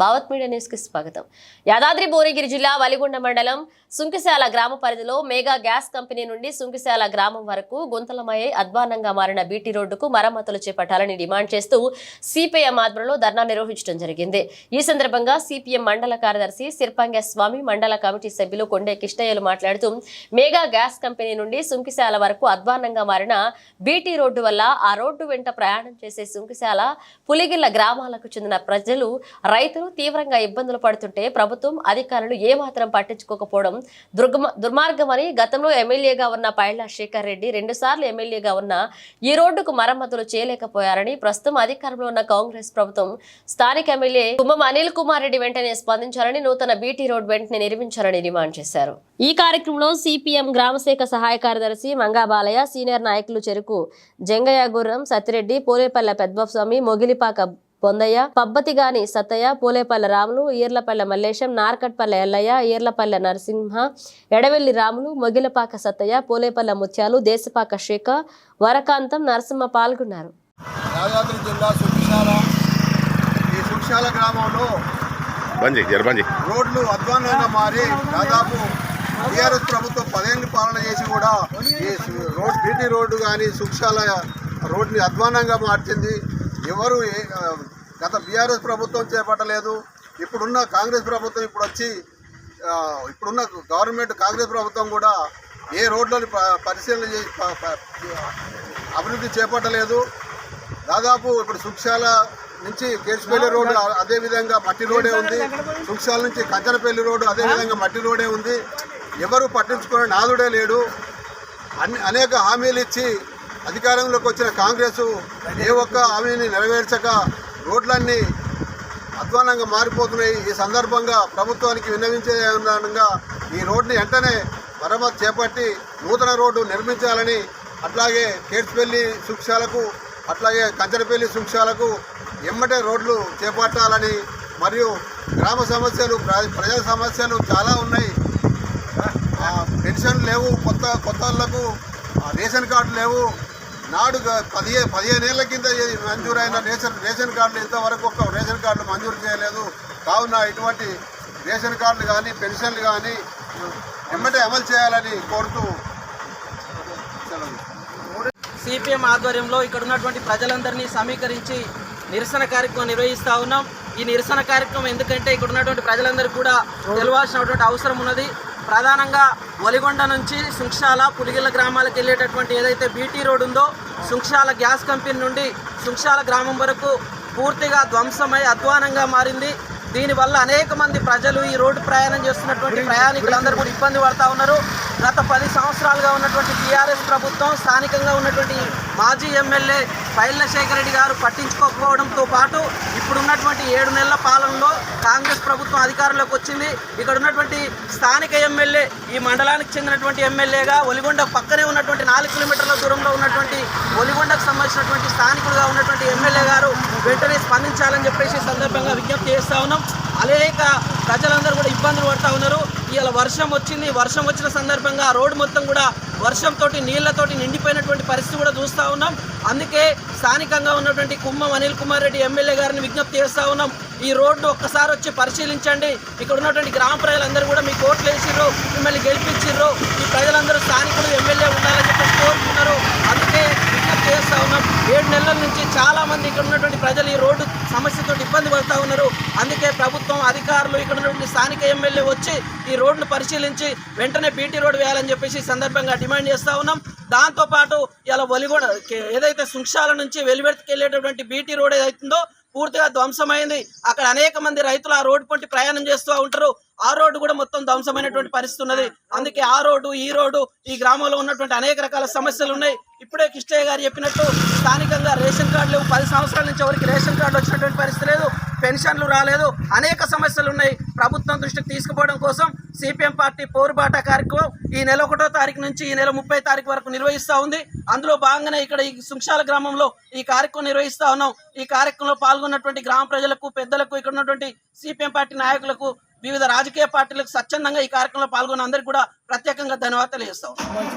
Bhavat media న్యూస్కి స్వాగతం. యాదాద్రి భువనగిరి జిల్లా వలిగొండ మండలం సుంకిశాల గ్రామ పరిధిలో మేఘా గ్యాస్ కంపెనీ నుండి సుంకిశాల గ్రామం వరకు గుంతలమయ్యే అధ్వానంగా మారిన బీటీ రోడ్డుకు మరమ్మతులు చేపట్టాలని డిమాండ్ చేస్తూ సిపిఎం ఆధ్వర్యంలో ధర్నా నిర్వహించడం జరిగింది. ఈ సందర్భంగా సిపిఎం మండల కార్యదర్శి సిర్పంగ స్వామి మండల కమిటీ సభ్యులు కొండే కిష్టయ్యలు మాట్లాడుతూ మేఘా గ్యాస్ కంపెనీ నుండి సుంకిశాల వరకు అధ్వానంగా మారిన బీటీ రోడ్డు వల్ల ఆ రోడ్డు వెంట ప్రయాణం చేసే సుంకిశాల పులిగిల్ల గ్రామాలకు చెందిన ప్రజలు రైతులు తీవ్రంగా ఇబ్బందులు పడుతుంటే ప్రభుత్వం అధికారులు ఏమాత్రం పట్టించుకోకపోవడం దుర్గమ దుర్మార్గమని గతంలో ఎమ్మెల్యేగా ఉన్న పైళ్ళ శేఖర్ రెడ్డి రెండుసార్లు ఎమ్మెల్యేగా ఉన్న ఈ రోడ్డుకు మరమ్మతులు చేయలేకపోయారని ప్రస్తుతం అధికారంలో ఉన్న కాంగ్రెస్ ప్రభుత్వం స్థానిక ఎమ్మెల్యే కుమ్మం అనిల్ కుమార్ రెడ్డి వెంటనే స్పందించాలని నూతన బీటీ రోడ్ వెంటనే నిర్మించాలని డిమాండ్ చేశారు. ఈ కార్యక్రమంలో సిపిఎం గ్రామశాఖ సహాయ కార్యదర్శి మంగాబాలయ్య సీనియర్ నాయకులు చెరుకు జంగయ్య గుర్రం సత్తిరెడ్డి పోలేపల్లె పెద్మస్వామి మొగిలిపాక పొందయ్య పబ్బతిగాని సత్తయ్య పూలేపల్లె రాములు ఈర్లపల్లె మల్లేశం నార్కట్పల్లె ఎల్లయ్య ఈర్లపల్లె నరసింహ ఎడవెల్లి రాములు మొగిలపాక సత్తయ్య పూలేపల్లె ముత్యాలు దేశపాక శేఖ వరకాంతం నరసింహ పాల్గొన్నారు. యాదాద్రి జిల్లా సుఖశాల ఈ గ్రామంలో చేయి రోడ్లు అధ్వానంగా మారి దాదాపు టీఆర్ఎస్ ప్రభుత్వం పదేళ్ళు పాలన చేసి కూడా ఈ రోడ్ బీటీ రోడ్డు కానీ సుఖశాల రోడ్ని అధ్వానంగా మార్చింది. ఎవరు గత బీఆర్ఎస్ ప్రభుత్వం చేపట్టలేదు ఇప్పుడున్న కాంగ్రెస్ ప్రభుత్వం ఇప్పుడు వచ్చి ఇప్పుడున్న గవర్నమెంట్ కాంగ్రెస్ ప్రభుత్వం కూడా ఏ రోడ్లను పరిశీలన చేసి అభివృద్ధి చేపట్టలేదు. దాదాపు ఇప్పుడు సుక్షాల నుంచి కేసుపల్లి రోడ్డు అదే విధంగా మట్టి రోడే ఉంది. సుక్షాల నుంచి కంచనపల్లి రోడ్డు అదే విధంగా మట్టి రోడే ఉంది. ఎవరు పట్టించుకునే నాదుడే లేడు. అన్ని అనేక హామీలు ఇచ్చి అధికారంలోకి వచ్చిన కాంగ్రెస్ ఏ ఒక్క హామీని నెరవేర్చక రోడ్లన్నీ అధ్వానంగా మారిపోతున్నాయి. ఈ సందర్భంగా ప్రభుత్వానికి విన్నవించేదనంగా ఈ రోడ్ని వెంటనే మరమ్మతు చేపట్టి నూతన రోడ్డు నిర్మించాలని అట్లాగే కేట్స్పల్లి సుక్షాలకు అట్లాగే కంచరపల్లి సుక్షాలకు ఎమ్మటే రోడ్లు చేపట్టాలని మరియు గ్రామ సమస్యలు ప్ర- ప్రజల సమస్యలు చాలా ఉన్నాయి. ఆ, పెన్షన్ లేవు కొత్త కొత్త వాళ్ళకు రేషన్ కార్డు లేవు. నాడు పదిహే పదిహేను ఏళ్ళ కింద మంజూరైన రేషన్ రేషన్ కార్డులు ఇంతవరకు ఒక రేషన్ కార్డులు మంజూరు చేయలేదు. కావున ఇటువంటి రేషన్ కార్డులు కానీ పెన్షన్లు కానీ ఎమ్మటే అమలు చేయాలని కోరుతూ. సిపిఎం ఆధ్వర్యంలో ఇక్కడ ఉన్నటువంటి ప్రజలందరినీ సమీకరించి నిరసన కార్యక్రమం నిర్వహిస్తూ ఉన్నాం. ఈ నిరసన కార్యక్రమం ఎందుకంటే ఇక్కడ ఉన్నటువంటి ప్రజలందరికీ కూడా తెలవాల్సినటువంటి అవసరం ఉన్నది. ప్రధానంగా ఒలిగొండ నుంచి శృంక్షాల పులిగిల్ల గ్రామాలకు వెళ్ళేటటువంటి ఏదైతే బీటీ రోడ్ ఉందో శృంక్షాల గ్యాస్ కంపెనీ నుండి శృంక్షాల గ్రామం వరకు పూర్తిగా ధ్వంసమై అధ్వానంగా మారింది. దీనివల్ల అనేక మంది ప్రజలు ఈ రోడ్డు ప్రయాణం చేస్తున్నటువంటి ప్రయాణికులందరూ కూడా ఇబ్బంది పడతా ఉన్నారు. గత పది సంవత్సరాలుగా ఉన్నటువంటి టీఆర్ఎస్ ప్రభుత్వం స్థానికంగా ఉన్నటువంటి మాజీ ఎమ్మెల్యే పైల్ల శేఖర్ రెడ్డి గారు పట్టించుకోకపోవడంతో పాటు ఉన్నటువంటి ఏడు నెలల పాలనలో కాంగ్రెస్ ప్రభుత్వం అధికారంలోకి వచ్చింది. ఇక్కడ ఉన్నటువంటి స్థానిక ఎమ్మెల్యే ఈ మండలానికి చెందినటువంటి ఎమ్మెల్యేగా ఒలిగొండ పక్కనే ఉన్నటువంటి నాలుగు కిలోమీటర్ల దూరంలో ఉన్నటువంటి ఒలిగొండకు సంబంధించినటువంటి స్థానికులుగా ఉన్నటువంటి ఎమ్మెల్యే గారు వెంటనే స్పందించాలని చెప్పేసి సందర్భంగా విజ్ఞప్తి చేస్తా ఉన్నాం. అనేక ప్రజలందరూ కూడా ఇబ్బందులు పడతా ఉన్నారు. ఇవాళ వర్షం వచ్చింది. వర్షం వచ్చిన సందర్భంగా రోడ్డు మొత్తం కూడా వర్షంతో నీళ్ళతోటి నిండిపోయినటువంటి పరిస్థితి కూడా చూస్తూ ఉన్నాం. అందుకే స్థానికంగా ఉన్నటువంటి కుమ్మం అనిల్ కుమార్ రెడ్డి ఎమ్మెల్యే గారిని విజ్ఞప్తి చేస్తా ఉన్నాం. ఈ రోడ్డు ఒక్కసారి వచ్చి పరిశీలించండి. ఇక్కడ ఉన్నటువంటి గ్రామ ప్రజలందరూ కూడా మీకు ఓట్లు వేసిర్రు మిమ్మల్ని గెలిపించిర్రు. ఈ ప్రజలందరూ స్థానికులు ఎమ్మెల్యే ఉండాలని చెప్పేసి కోరుకున్నారు అందుకే విజ్ఞప్తి చేస్తా ఉన్నాం. ఏడు నెలల నుంచి చాలా మంది ఇక్కడ ఉన్నటువంటి ప్రజలు ఈ రోడ్డు సమస్యతో ఇబ్బంది పడుతూ ఉన్నారు. అందుకే ప్రభుత్వం అధికారులు ఇక్కడ ఉన్నటువంటి స్థానిక ఎమ్మెల్యే వచ్చి ఈ రోడ్డును పరిశీలించి వెంటనే బీటీ రోడ్డు వేయాలని చెప్పేసి సందర్భంగా డిమాండ్ చేస్తూ ఉన్నాం. దాంతోపాటు ఇలా ఒలిగొండ ఏదైతే సుంక్షాల నుంచి వెలివెర్తికి వెళ్ళేటటువంటి బీటీ రోడ్ ఏదైతుందో పూర్తిగా ధ్వంసమైంది. అక్కడ అనేక మంది రైతులు ఆ రోడ్డు పొంటి ప్రయాణం చేస్తూ ఉంటారు. ఆ రోడ్డు కూడా మొత్తం ధ్వంసమైనటువంటి పరిస్థితి ఉన్నది. అందుకే ఆ రోడ్డు ఈ రోడ్డు ఈ గ్రామంలో ఉన్నటువంటి అనేక రకాల సమస్యలు ఉన్నాయి. ఇప్పుడే కిష్టయ్య గారు చెప్పినట్టు స్థానికంగా రేషన్ కార్డు లేవు. పది సంవత్సరాల నుంచి ఎవరికి రేషన్ కార్డు వచ్చినటువంటి పరిస్థితి లేదు. పెన్షన్లు రాలేదు. అనేక సమస్యలు ఉన్నాయి. ప్రభుత్వం దృష్టికి తీసుకుపోవడం కోసం సిపిఎం పార్టీ పోరుబాట కార్యక్రమం ఈ నెల ఒకటో తారీఖు నుంచి ఈ నెల ముప్పై తారీఖు వరకు నిర్వహిస్తూ ఉంది. అందులో భాగంగానే ఇక్కడ ఈ సుంక్షాల గ్రామంలో ఈ కార్యక్రమం నిర్వహిస్తా ఉన్నాం. ఈ కార్యక్రమంలో పాల్గొన్నటువంటి గ్రామ ప్రజలకు పెద్దలకు ఇక్కడ ఉన్నటువంటి సిపిఎం పార్టీ నాయకులకు వివిధ రాజకీయ పార్టీలకు స్వచ్ఛందంగా ఈ కార్యక్రమంలో పాల్గొన్న అందరికీ కూడా ప్రత్యేకంగా ధన్యవాదాలు చేస్తాం